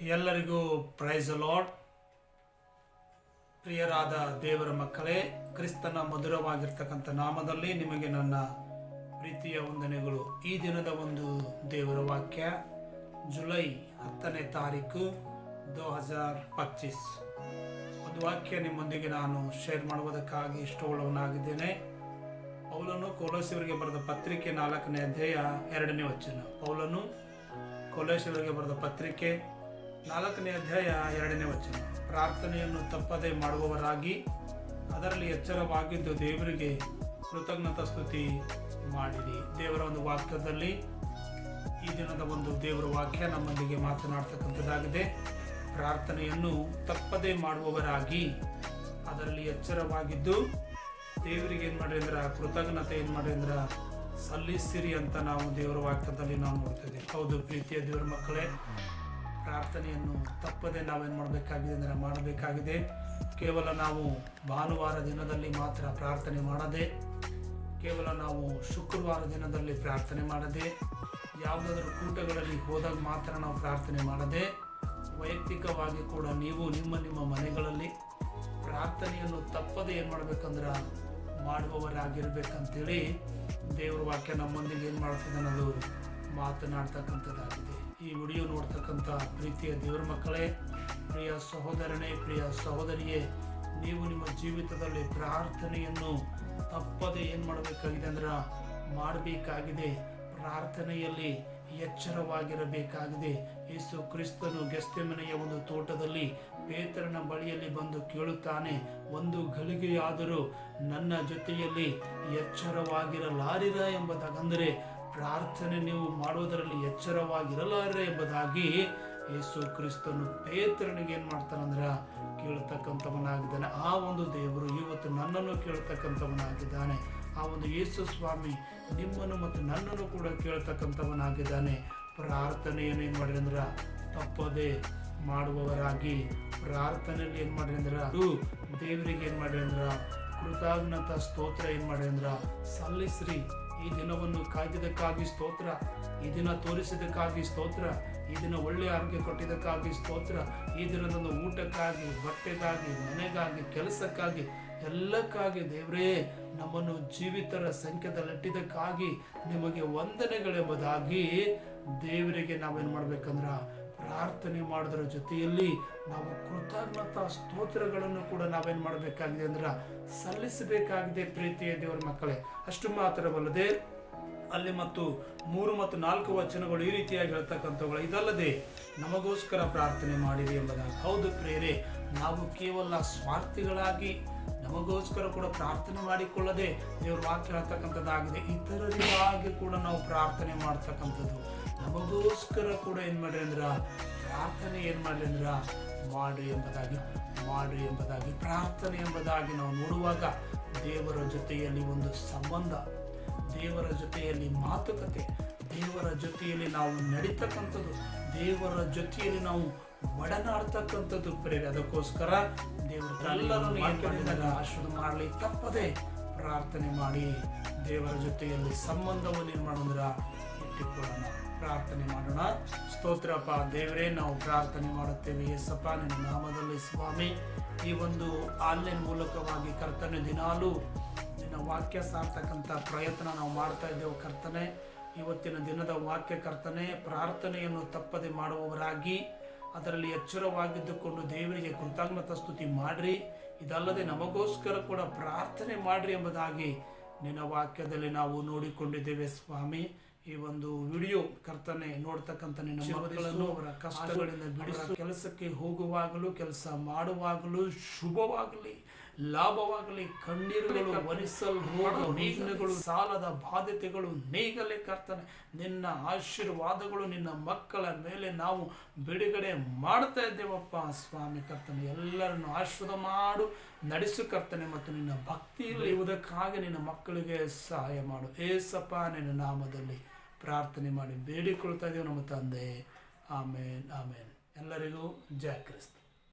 ಎಲ್ಲರಿಗೂ price lord ಪ್ರಿಯರಾದ ದೇವರ ಮಕ್ಕಳೇ, ಕ್ರಿಸ್ತನ ಮಧುರವಾಗಿರ್ತಕ್ಕಂಥ ನಾಮದಲ್ಲಿ ನಿಮಗೆ ನನ್ನ ಪ್ರೀತಿಯ ವಂದನೆಗಳು. ಈ ದಿನದ ಒಂದು ದೇವರ ವಾಕ್ಯ, ಜುಲೈ ಹತ್ತನೇ ತಾರೀಕು ದೋ ಹಜಾರ್ ಪಚ್ಚೀಸ್. ಒಂದು ವಾಕ್ಯ ನಿಮ್ಮೊಂದಿಗೆ ನಾನು ಶೇರ್ ಮಾಡುವುದಕ್ಕಾಗಿ ಇಷ್ಟವುಳ್ಳವನಾಗಿದ್ದೇನೆ. ಪೌಲನು ಕೊಲೋಸಿಯವರಿಗೆ ಬರೆದ ಪತ್ರಿಕೆ ನಾಲ್ಕನೇ ಅಧ್ಯಾಯ ಎರಡನೇ ವಚನ. ಪೌಲನು ಕೊಲೋಸಿಯವರಿಗೆ ಬರೆದ ಪತ್ರಿಕೆ ನಾಲ್ಕನೇ ಅಧ್ಯಾಯ ಎರಡನೇ ವಚನ. ಪ್ರಾರ್ಥನೆಯನ್ನು ತಪ್ಪದೆ ಮಾಡುವವರಾಗಿ ಅದರಲ್ಲಿ ಎಚ್ಚರವಾಗಿದ್ದು ದೇವರಿಗೆ ಕೃತಜ್ಞತಾ ಸ್ತುತಿ ಮಾಡಿರಿ. ದೇವರ ಒಂದು ವಾಕ್ಯದಲ್ಲಿ ಈ ದಿನದ ಒಂದು ದೇವರ ವಾಕ್ಯ ನಮ್ಮೊಂದಿಗೆ ಮಾತನಾಡ್ತಕ್ಕಂಥದ್ದಾಗಿದೆ. ಪ್ರಾರ್ಥನೆಯನ್ನು ತಪ್ಪದೆ ಮಾಡುವವರಾಗಿ ಅದರಲ್ಲಿ ಎಚ್ಚರವಾಗಿದ್ದು ದೇವರಿಗೆ ಏನು ಮಾಡ್ರಿ ಅಂದ್ರೆ ಕೃತಜ್ಞತೆ ಏನು ಮಾಡ್ರಿ ಅಂದ್ರೆ ಸಲ್ಲಿಸಿರಿ ಅಂತ ನಾವು ದೇವರ ವಾಕ್ಯದಲ್ಲಿ ನಾವು ನೋಡ್ತಿದ್ದೀವಿ ಹೌದು ಪ್ರೀತಿಯ ದೇವರ ಮಕ್ಕಳೇ ಪ್ರಾರ್ಥನೆಯನ್ನು ತಪ್ಪದೆ ನಾವೇನು ಮಾಡಬೇಕಾಗಿದೆ ಅಂದರೆ ಮಾಡಬೇಕಾಗಿದೆ. ಕೇವಲ ನಾವು ಭಾನುವಾರ ದಿನದಲ್ಲಿ ಮಾತ್ರ ಪ್ರಾರ್ಥನೆ ಮಾಡದೆ, ಕೇವಲ ನಾವು ಶುಕ್ರವಾರ ದಿನದಲ್ಲಿ ಪ್ರಾರ್ಥನೆ ಮಾಡದೆ, ಯಾವುದಾದ್ರೂ ಕೂಟಗಳಲ್ಲಿ ಹೋದಾಗ ಮಾತ್ರ ನಾವು ಪ್ರಾರ್ಥನೆ ಮಾಡದೆ, ವೈಯಕ್ತಿಕವಾಗಿ ಕೂಡ ನೀವು ನಿಮ್ಮ ನಿಮ್ಮ ಮನೆಗಳಲ್ಲಿ ಪ್ರಾರ್ಥನೆಯನ್ನು ತಪ್ಪದೆ ಏನು ಮಾಡಬೇಕಂದ್ರೆ ಮಾಡುವವರಾಗಿರ್ಬೇಕಂತೇಳಿ ದೇವ್ರ ವಾಕ್ಯ ನಮ್ಮೊಂದಿಗೆ ಏನು ಮಾಡ್ತಿದ್ದಾನೆ ಅನ್ನೋದು ಮಾತನಾಡ್ತಕ್ಕಂಥದ್ದಾಗಿದೆ. ಈ ವಿಡಿಯೋ ನೋಡ್ತಕ್ಕಂಥ ಪ್ರೀತಿಯ ದೇವರ ಮಕ್ಕಳೇ, ಪ್ರಿಯ ಸಹೋದರನೇ, ಪ್ರಿಯ ಸಹೋದರಿಯೇ, ನೀವು ನಿಮ್ಮ ಜೀವಿತದಲ್ಲಿ ಪ್ರಾರ್ಥನೆಯನ್ನು ತಪ್ಪದೆ ಏನು ಮಾಡಬೇಕಾಗಿದೆ ಅಂದ್ರೆ ಮಾಡಬೇಕಾಗಿದೆ. ಪ್ರಾರ್ಥನೆಯಲ್ಲಿ ಎಚ್ಚರವಾಗಿರಬೇಕಾಗಿದೆ. ಯೇಸು ಕ್ರಿಸ್ತನು ಗೆಸ್ತೆಮನೆಯ ಒಂದು ತೋಟದಲ್ಲಿ ಪೇತ್ರನ ಬಳಿಯಲ್ಲಿ ಬಂದು ಕೇಳುತ್ತಾನೆ, ಒಂದು ಗಳಿಗೆಯಾದರೂ ನನ್ನ ಜೊತೆಯಲ್ಲಿ ಎಚ್ಚರವಾಗಿರಲಾರಿರ? ಎಂಬುದಾಗಂದರೆ ಪ್ರಾರ್ಥನೆ ನೀವು ಮಾಡುವುದರಲ್ಲಿ ಎಚ್ಚರವಾಗಿರಲಾರೆ ಎಂಬುದಾಗಿ ಯೇಸು ಕ್ರಿಸ್ತನು ಪೇತ್ರನಿಗೆ ಏನು ಮಾಡ್ತಾನಂದ್ರೆ ಕೇಳ್ತಕ್ಕಂಥವನಾಗಿದ್ದಾನೆ. ಆ ಒಂದು ದೇವರು ಇವತ್ತು ನನ್ನನ್ನು ಕೇಳ್ತಕ್ಕಂಥವನಾಗಿದ್ದಾನೆ. ಆ ಒಂದು ಯೇಸು ಸ್ವಾಮಿ ನಿಮ್ಮನ್ನು ಮತ್ತು ನನ್ನನ್ನು ಕೂಡ ಕೇಳ್ತಕ್ಕಂಥವನಾಗಿದ್ದಾನೆ. ಪ್ರಾರ್ಥನೆಯನ್ನು ಏನು ಮಾಡ್ರಿ ಅಂದ್ರೆ ತಪ್ಪದೆ ಮಾಡುವವರಾಗಿ ಪ್ರಾರ್ಥನೆಯಲ್ಲಿ ಏನು ಮಾಡ್ರಿ ಅಂದ್ರೆ ಅದು ದೇವರಿಗೆ ಏನು ಮಾಡ್ರಿ ಅಂದ್ರೆ ಕೃತಜ್ಞತ ಸ್ತೋತ್ರ ಏನು ಮಾಡ್ರಿ ಅಂದ್ರೆ ಸಲ್ಲಿಸ್ರಿ. ಈ ದಿನವನ್ನು ಕಾಯ್ದಿದ್ದಕ್ಕಾಗಿ ಸ್ತೋತ್ರ, ಈ ದಿನ ತೋರಿಸಿದ್ದಕ್ಕಾಗಿ ಸ್ತೋತ್ರ, ಈ ದಿನ ಒಳ್ಳೆ ಆರೋಗ್ಯ ಕೊಟ್ಟಿದ್ದಕ್ಕಾಗಿ ಸ್ತೋತ್ರ, ಈ ದಿನದೊಂದು ಊಟಕ್ಕಾಗಿ, ಬಟ್ಟೆಗಾಗಿ, ಮನೆಗಾಗಿ, ಕೆಲಸಕ್ಕಾಗಿ, ಎಲ್ಲಕ್ಕಾಗಿ ದೇವರೇ, ನಮ್ಮನ್ನು ಜೀವಿತರ ಸಂಖ್ಯೆದಲ್ಲಿಟ್ಟಿದ್ದಕ್ಕಾಗಿ ನಿಮಗೆ ವಂದನೆಗಳೆಂಬುದಾಗಿ ದೇವರಿಗೆ ನಾವೇನು ಮಾಡ್ಬೇಕಂದ್ರ ಪ್ರಾರ್ಥನೆ ಮಾಡೋದ್ರ ಜೊತೆಯಲ್ಲಿ ನಾವು ಕೃತಜ್ಞತಾ ಸ್ತೋತ್ರಗಳನ್ನು ಕೂಡ ನಾವೇನು ಮಾಡಬೇಕಾಗಿದೆ ಅಂದ್ರೆ ಸಲ್ಲಿಸಬೇಕಾಗಿದೆ ಪ್ರೀತಿಯ ದೇವರ ಮಕ್ಕಳೇ. ಅಷ್ಟು ಮಾತ್ರವಲ್ಲದೆ ಅಲ್ಲಿ ಮತ್ತು ಮೂರು ಮತ್ತು ನಾಲ್ಕು ವಚನಗಳು ಈ ರೀತಿಯಾಗಿ ಹೇಳ್ತಕ್ಕಂಥವುಗಳು. ಇದಲ್ಲದೆ ನಮಗೋಸ್ಕರ ಪ್ರಾರ್ಥನೆ ಮಾಡಿರಿ ಎಂಬುದಾಗಿ. ಹೌದು ಪ್ರೇರೆ, ನಾವು ಕೇವಲ ಸ್ವಾರ್ಥಿಗಳಾಗಿ ನಮಗೋಸ್ಕರ ಕೂಡ ಪ್ರಾರ್ಥನೆ ಮಾಡಿಕೊಳ್ಳದೆ ದೇವರು ವಾಕ್ಯ ಹೇಳ್ತಕ್ಕಂಥದ್ದಾಗಿದೆ. ಇತರರಿಗಾಗಿ ಕೂಡ ನಾವು ಪ್ರಾರ್ಥನೆ ಮಾಡ್ತಕ್ಕಂಥದ್ದು. ನಮಗೋಸ್ಕರ ಕೂಡ ಏನು ಮಾಡ್ರಿ ಅಂದ್ರೆ, ಪ್ರಾರ್ಥನೆ ಏನು ಮಾಡ್ರಿ ಅಂದ್ರೆ, ಮಾಡ್ರಿ ಎಂಬುದಾಗಿ ಮಾಡ್ರಿ ಎಂಬುದಾಗಿ, ಪ್ರಾರ್ಥನೆ ಎಂಬುದಾಗಿ ನಾವು ನೋಡುವಾಗ ದೇವರ ಜೊತೆಯಲ್ಲಿ ಒಂದು ಸಂಬಂಧ ದೇವರ ಜೊತೆಯಲ್ಲಿ ಮಾತುಕತೆ ದೇವರ ಜೊತೆಯಲ್ಲಿ ನಾವು ನಡೀತಕ್ಕಂಥದ್ದು ದೇವರ ಜೊತೆಯಲ್ಲಿ ನಾವು ಒಡನಾಡ್ತಕ್ಕಂಥದ್ದು ಪ್ರೇರಿ. ಅದಕ್ಕೋಸ್ಕರ ದೇವರು ಎಲ್ಲರನ್ನು ಆಶ್ರದ ಮಾಡಲಿ. ತಪ್ಪದೆ ಪ್ರಾರ್ಥನೆ ಮಾಡಿ ದೇವರ ಜೊತೆಯಲ್ಲಿ ಸಂಬಂಧವನ್ನು ಏನು ಮಾಡೋದ್ರ? ಇಟ್ಟುಕೊಳ್ಳೋಣ. ಪ್ರಾರ್ಥನೆ ಮಾಡೋಣ. ಸ್ತೋತ್ರಪ್ಪ ದೇವರೇ ನಾವು ಪ್ರಾರ್ಥನೆ ಮಾಡುತ್ತೇವೆ. ಎಸ್ಸಪ್ಪ ನಿನ್ನ ನಾಮದಲ್ಲಿ ಸ್ವಾಮಿ ಈ ಒಂದು ಆನ್ಲೈನ್ ಮೂಲಕವಾಗಿ ಕರ್ತನೆ ದಿನಾಲೂ ನಿನ್ನ ವಾಕ್ಯ ಸಾರ್ತಕ್ಕಂಥ ಪ್ರಯತ್ನ ನಾವು ಮಾಡ್ತಾ ಇದ್ದೇವೆ ಕರ್ತನೆ. ಇವತ್ತಿನ ದಿನದ ವಾಕ್ಯ ಕರ್ತನೆ ಪ್ರಾರ್ಥನೆಯನ್ನು ತಪ್ಪದೆ ಮಾಡುವವರಾಗಿ ಅದರಲ್ಲಿ ಎಚ್ಚರವಾಗಿದ್ದುಕೊಂಡು ದೇವರಿಗೆ ಕೃತಜ್ಞತಾ ಸ್ತುತಿ ಮಾಡ್ರಿ. ಇದಲ್ಲದೆ ನಮಗೋಸ್ಕರ ಕೂಡ ಪ್ರಾರ್ಥನೆ ಮಾಡ್ರಿ ಎಂಬುದಾಗಿ ನಿನ್ನ ವಾಕ್ಯದಲ್ಲಿ ನಾವು ನೋಡಿಕೊಂಡಿದ್ದೇವೆ ಸ್ವಾಮಿ. ಈ ಒಂದು ವಿಡಿಯೋ ಕರ್ತನೆ ನೋಡ್ತಕ್ಕಂಥ ನಿನ್ನ ಮಕ್ಕಳನ್ನು ಅವರ ಕಷ್ಟಗಳಿಂದ ಬಿಡಿಸುವ ಕೆಲಸಕ್ಕೆ ಹೋಗುವಾಗಲೂ ಕೆಲಸ ಮಾಡುವಾಗಲೂ ಶುಭವಾಗಲಿ. ಲಾಭವಾಗಲಿ ಕಣ್ಣೀರುಗಳು ನೀಗ್ನಗಳು ಸಾಲದ ಬಾಧ್ಯತೆಗಳು ನೀಗಲೇ ಕರ್ತನೆ. ನಿನ್ನ ಆಶೀರ್ವಾದಗಳು ನಿನ್ನ ಮಕ್ಕಳ ಮೇಲೆ ನಾವು ಬಿಡುಗಡೆ ಮಾಡ್ತಾ ಇದ್ದೇವಪ್ಪ ಸ್ವಾಮಿ ಕರ್ತನೆ. ಎಲ್ಲರನ್ನು ಆಶೀರ್ವಾದ ಮಾಡು ನಡೆಸು ಕರ್ತನೆ ಮತ್ತು ನಿನ್ನ ಭಕ್ತಿ ಇರುವುದಕ್ಕಾಗಿ ನಿನ್ನ ಮಕ್ಕಳಿಗೆ ಸಹಾಯ ಮಾಡು. ಏಸಪ್ಪ ನಿನ್ನ ನಾಮದಲ್ಲಿ ಪ್ರಾರ್ಥನೆ ಮಾಡಿ ಬೇಡಿಕೊಳ್ತಾ ಇದ್ದೇವೆ ನಮ್ಮ ತಂದೆ. ಆಮೇನ್ ಆಮೇನ್. ಎಲ್ಲರಿಗೂ ಜಯ ಕ್ರಿಸ್ತ.